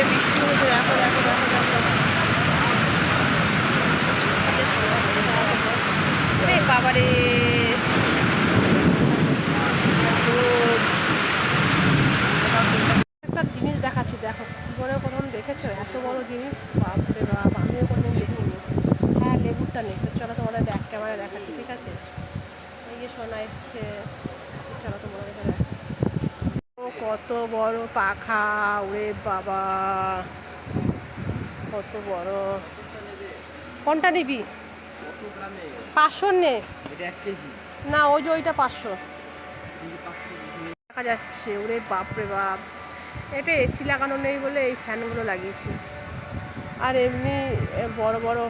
যে বৃষ্টি হয়েছে দেখো দেখো দেখো দেখো রে বাবারে। একটা জিনিস দেখাচ্ছি, দেখো জীবনে প্রথম দেখেছ? এত বড় জিনিস? বাপরে বাপ, আমিও কোনোদিন দেখিনি। হ্যাঁ লেবুরটা নেই। চলো তোমাদের ব্যাক ক্যামেরা দেখাচ্ছি, ঠিক আছে? এই যে সোনা এসছে, চলো তোমাদের কত বড় পাখা ওরে বাবা। কত বড়। কোনটা নিবি? পাঁচশো নে। না ওই যে ওইটা পাঁচশো। দেখা যাচ্ছে ওরে বাপরে বাপ। এটা এসি লাগানো নেই বলে এই ফ্যানগুলো লাগিয়েছি। আর এমনি বড় বড়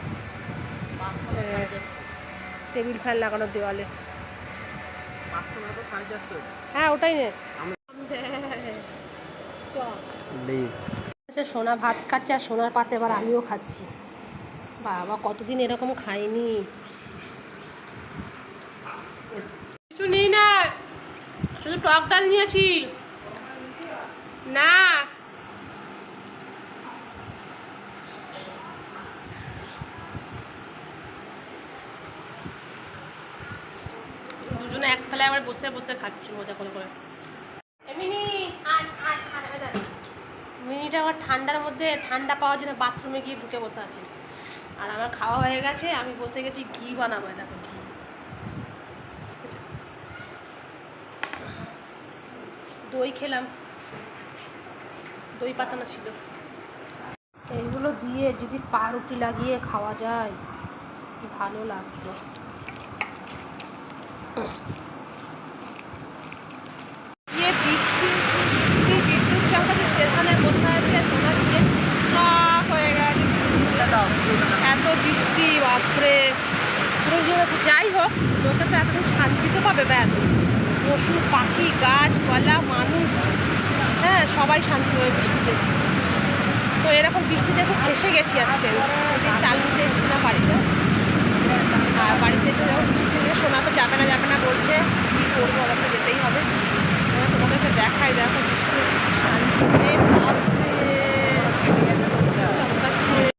টেবিল ফ্যান লাগানো দেওয়ালে। হ্যাঁ ওটাই নে। আচ্ছা সোনা ভাত খাচ্ছে আর সোনার পাতে এবার আমিও খাচ্ছি। বাবা, কতদিন এরকম খাইনি। কিছু নেই না। শুধু টক ডাল নিয়েছি। না। দুজনে এক ফেলে আবার বসে বসে খাচ্ছি, মজা করে করে। ঠান্ডার মধ্যে ঠান্ডা পাওয়ার জন্য বাথরুমে গিয়ে ঢুকে বসে আছে। আর আমার খাওয়া হয়ে গেছে, আমি বসে গেছি ঘি বানাবো দেখো ঘি। দই খেলাম। দই পাতানো ছিল। এইগুলো দিয়ে যদি পাউরুটি লাগিয়ে খাওয়া যায়, কি ভালো লাগতো। বৃষ্টি, বাপরে। যাই হোক, লোকে তো এখন শান্তিতে পাবে ব্যাস। পশু, পাখি গাছপালা মানুষ হ্যাঁ সবাই শান্তি পাবে বৃষ্টিতে। তো এরকম বৃষ্টিতে এসে ফেসে গেছি আজকে। চাল নিতে এসেছি না বাড়িতে। আর বাড়িতে এসে যখন বৃষ্টিতে সোনা তো যাবে না যাবে না বলছে। কী করব, আমাকে যেতেই হবে। তোমাদেরকে দেখাই, দেখো বৃষ্টি শান্তিতে